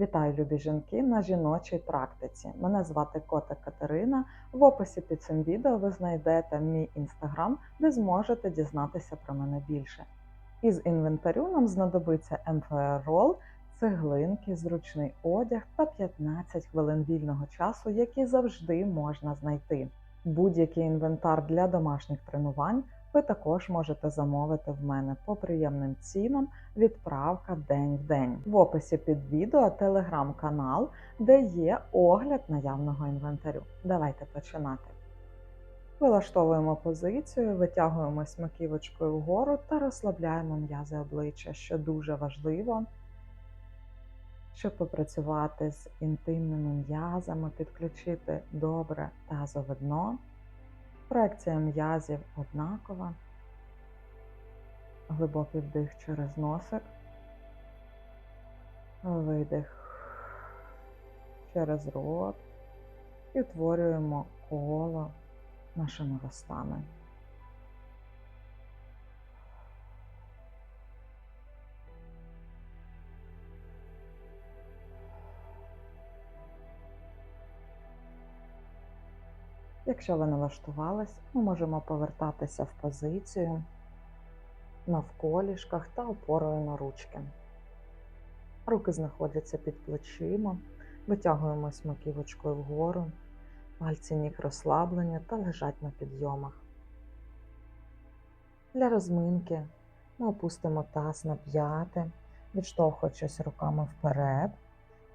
Вітаю, любі жінки, на жіночій практиці. Мене звати Кота Катерина. В описі під цим відео ви знайдете мій інстаграм, де зможете дізнатися про мене більше. Із інвентарю нам знадобиться МФР рол, цеглинки, зручний одяг та 15 хвилин вільного часу, які завжди можна знайти. Будь-який інвентар для домашніх тренувань ви також можете замовити в мене по приємним цінам відправка день в день. В описі під відео телеграм-канал, де є огляд наявного інвентарю. Давайте починати. Вилаштовуємо позицію, витягуємо смаківочкою вгору та розслабляємо м'язи обличчя, що дуже важливо, щоб попрацювати з інтимними м'язами, підключити добре тазове дно. Проекція м'язів однакова. Глибокий вдих через носик, видих через рот і утворюємо коло нашими вустами. Якщо ви налаштувались, ми можемо повертатися в позицію навколішках та опорою на ручки. Руки знаходяться під плечима, витягуємо смаківочкою вгору, пальці ніг розслаблені та лежать на підйомах. Для розминки ми опустимо таз на п'яти, відштовхуючись руками вперед.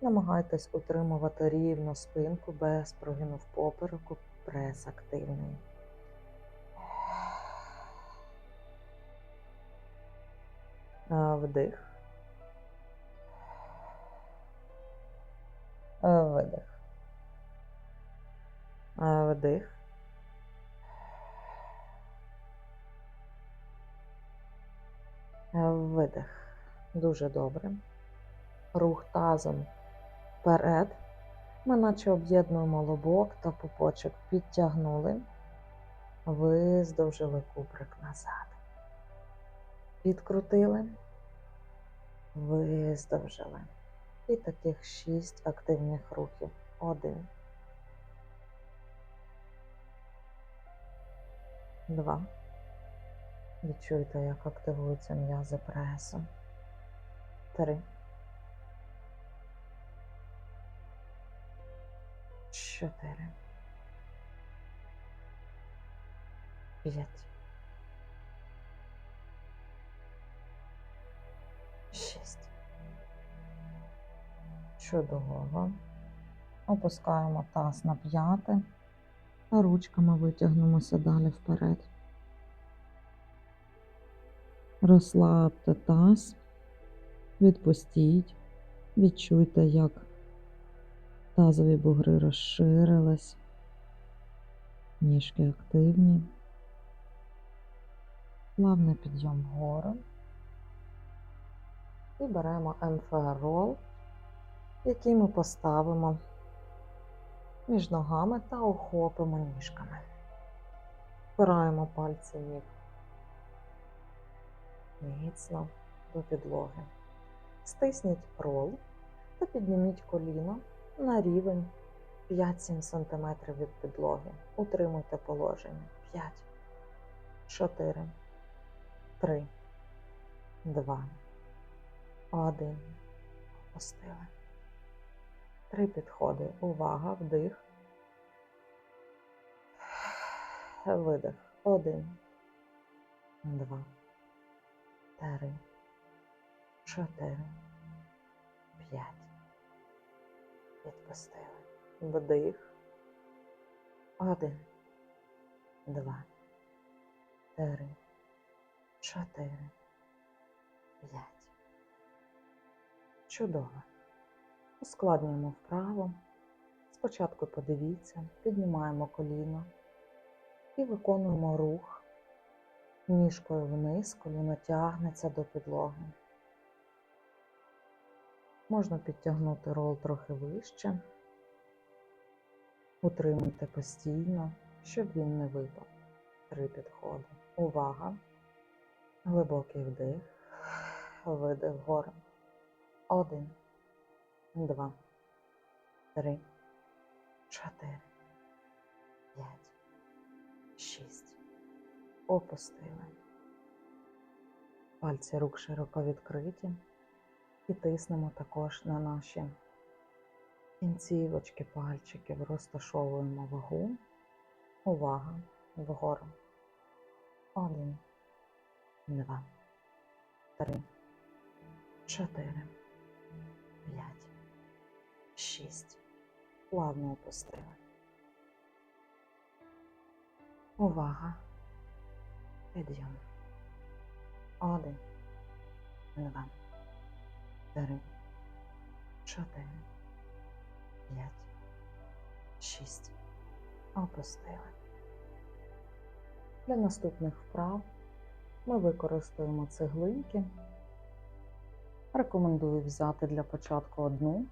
Намагайтесь утримувати рівну спинку без прогину в попереку, прес активний. Вдих. Видих. Вдих. Видих. Дуже добре. Рух тазом вперед. Ми наче об'єднуємо лобок та пупочок, підтягнули, виздовжили куприк назад. Підкрутили, виздовжили. І таких шість активних рухів. Один. Два. Відчуйте, як активуються м'язи пресу. Три. Чотири. П'ять. Шість. Чудово. Опускаємо таз на п'яти, а ручками витягнемося далі вперед. Розслабте таз, відпустіть, відчуйте, як тазові бугри розширились, ніжки активні, плавний підйом вгору. І беремо МФР-рол, який ми поставимо між ногами та охопимо ніжками. Впираємо пальці ніг міцно до підлоги. Стисніть рол та підніміть коліно на рівень 5-7 см від підлоги. Утримуйте положення. 5, 4, 3, 2, 1. Опустили. Три підходи. Увага, вдих. Видих. Один. Два. Три. Чотири. П'ять. Відпустили. Вдих. Один. Два. Три. Чотири. П'ять. Чудово. Ускладнюємо вправо. Спочатку подивіться, піднімаємо коліно і виконуємо рух. Ніжкою вниз, коліно тягнеться до підлоги. Можна підтягнути рол трохи вище. Утримуйте постійно, щоб він не випав. Три підходи. Увага. Глибокий вдих. Видих вгору. Один. два, три, чотири, п'ять, шість. Опустили. Пальці рук широко відкриті і тиснемо також на наші кінцівочки пальчиків, розташовуємо вагу. Увага вгору. Один, два, три, чотири, п'ять, шість. Плавно опустили. Увага. Підйом. Один, два, три, чотири, п'ять, шість. Опустили. Для наступних вправ ми використаємо цеглинки. Рекомендую взяти для початку одну.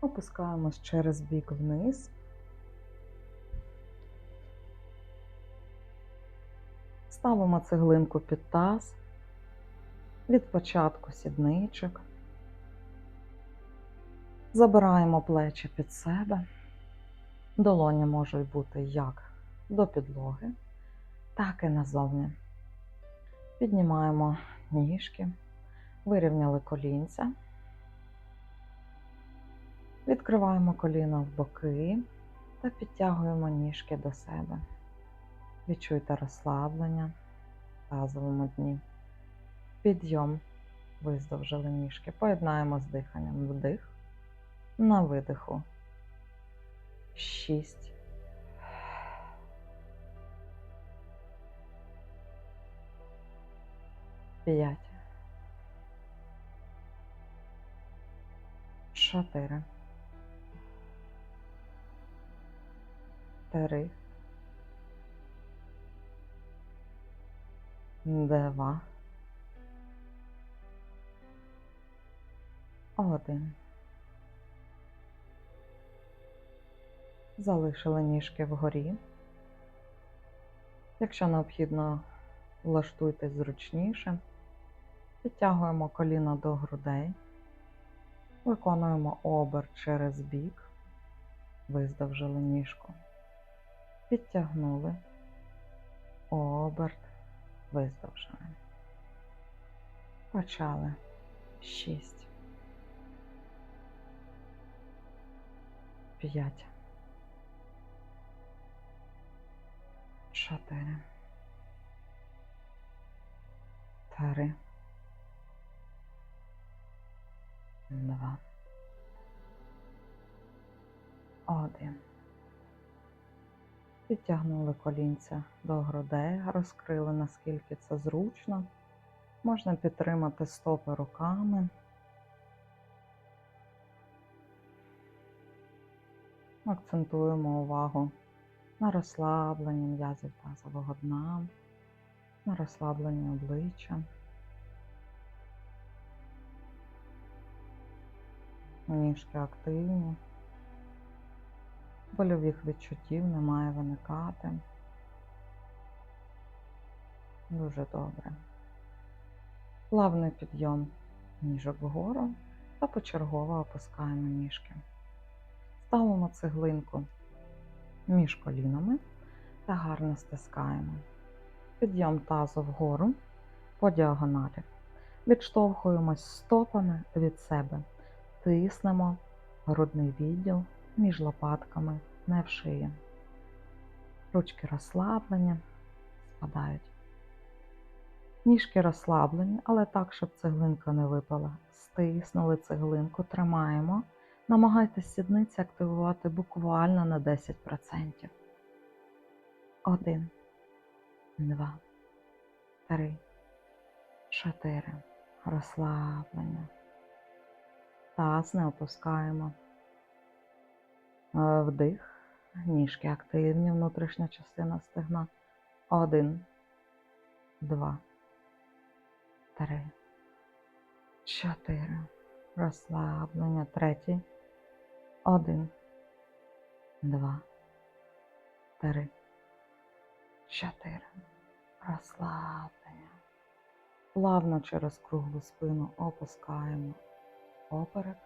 Опускаємось через бік вниз. Ставимо цеглинку під таз від початку сідничок. Забираємо плечі під себе. Долоні можуть бути як до підлоги, так і назовні. Піднімаємо ніжки, вирівняли колінця. Відкриваємо коліна в боки та підтягуємо ніжки до себе. Відчуйте розслаблення в тазовому дні. Підйом. Виздовжили ніжки. Поєднаємо з диханням вдих на видиху. Шість. П'ять. Чотири. Три. Два. Один. Залишили ніжки вгорі. Якщо необхідно, влаштуйтесь зручніше. Підтягуємо коліна до грудей. Виконуємо оберт через бік. Виздовжили ніжку. Підтягнули. Оберт. Виздовжили. Почали. Шість. П'ять. Чотири. Три. Два. Один. Підтягнули колінця до грудей, розкрили наскільки це зручно. Можна підтримати стопи руками. Акцентуємо увагу на розслабленні м'язів тазового дна, на розслабленні обличчя. Ніжки активні, больових відчуттів не має виникати. Дуже добре. Плавний підйом ніжок вгору та почергово опускаємо ніжки. Ставимо цеглинку між колінами та гарно стискаємо. Підйом тазу вгору по діагоналі. Відштовхуємось стопами від себе. Тиснемо грудний відділ між лопатками, не в шиї. Ручки розслаблені, спадають. Ніжки розслаблені, але так, щоб цеглинка не випала. Стиснули цеглинку, тримаємо. Намагайтесь сідниці активувати буквально на 10%. Один, два, три, чотири. Розслаблення. Таз не опускаємо. Е, Вдих. Ніжки активні, внутрішня частина стегна. Один, два, три, чотири. Розслаблення. Третій. Один, два, три, чотири. Розслаблення. Плавно через круглу спину опускаємо поперек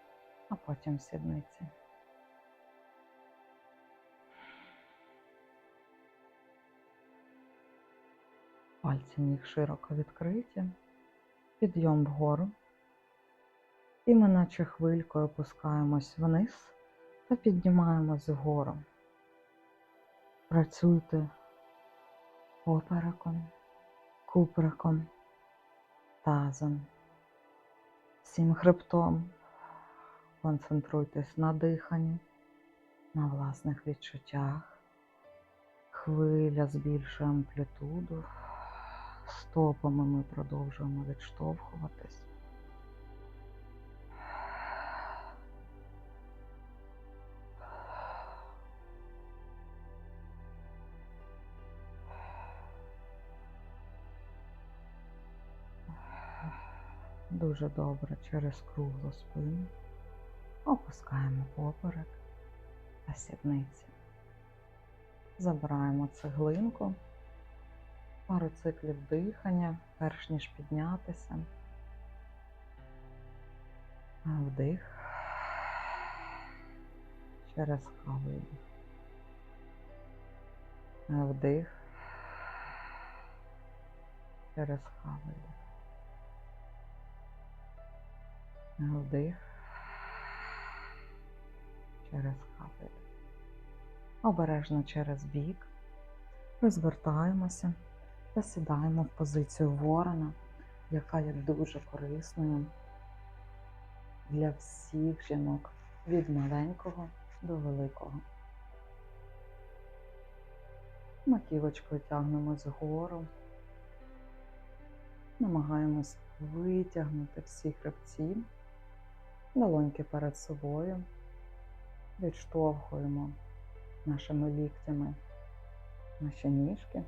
а потім сідниці. Пальці ніг широко відкриті, підйом вгору. І ми наче хвилькою опускаємось вниз та піднімаємось вгору. Працюйте попереком, куприком, тазом, всім хребтом. Концентруйтесь на диханні, на власних відчуттях. Хвиля збільшує амплітуду. Стопами ми продовжуємо відштовхуватись. Дуже добре через круглу спину. Опускаємо поперек та сідниці. Забираємо цеглинку, пару циклів дихання, перш ніж піднятися. Вдих. Через видих. Вдих. Через видих. Вдих. Через видих. Обережно через бік. Розвертаємося та сідаємо в позицію ворона, яка є дуже корисною для всіх жінок від маленького до великого. Маківочкою тягнемо згору, намагаємось витягнути всі хребці, долоньки перед собою, відштовхуємо нашими ліктями наші ніжки,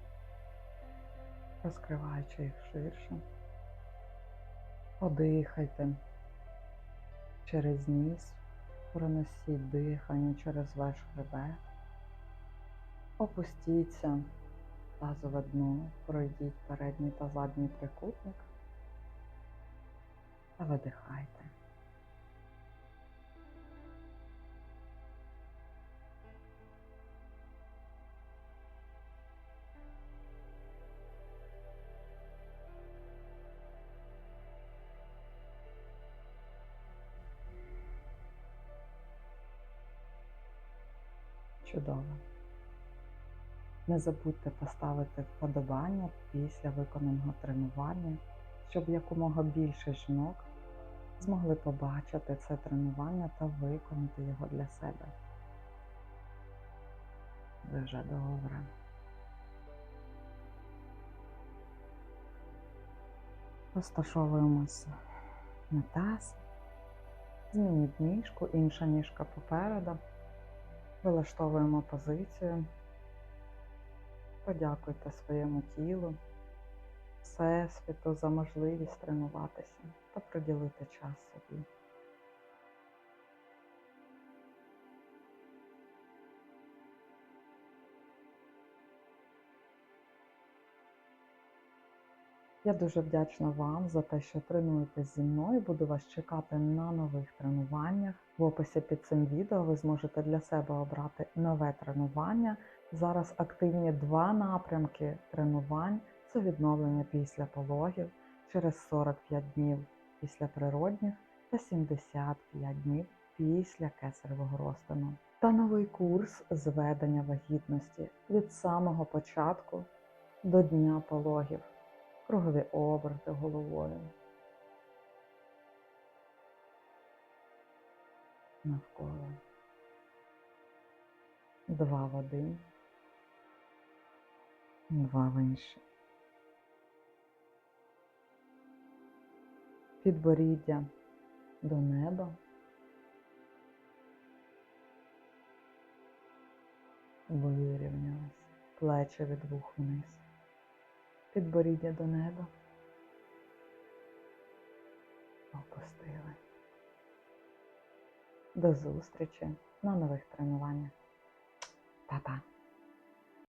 розкриваючи їх ширше. Подихайте через ніс, проносіть дихання через ваш хребет, опустіться тазове дно, пройдіть передній та задній трикутник та видихайте. Чудово. Не забудьте поставити вподобання після виконаного тренування, щоб якомога більше жінок змогли побачити це тренування та виконати його для себе. Дуже добре. Розташовуємося на таз. Змініть ніжку, інша ніжка попереду. Вилаштовуємо позицію. Подякуйте своєму тілу, Всесвіту за можливість тренуватися та приділити час собі. Я дуже вдячна вам за те, що тренуєтесь зі мною. Буду вас чекати на нових тренуваннях. В описі під цим відео ви зможете для себе обрати нове тренування. Зараз активні два напрямки тренувань це відновлення після пологів через 45 днів після природних та 75 днів після кесаревого розтину. Та новий курс зведення вагітності від самого початку до дня пологів кругові оберти головою. Навколо. Два в один, два в інший. Підборіддя до неба. Вирівнялись, плечі від вух вниз підборіддя до неба. Опустили. До зустрічі на нових тренуваннях. Па-па!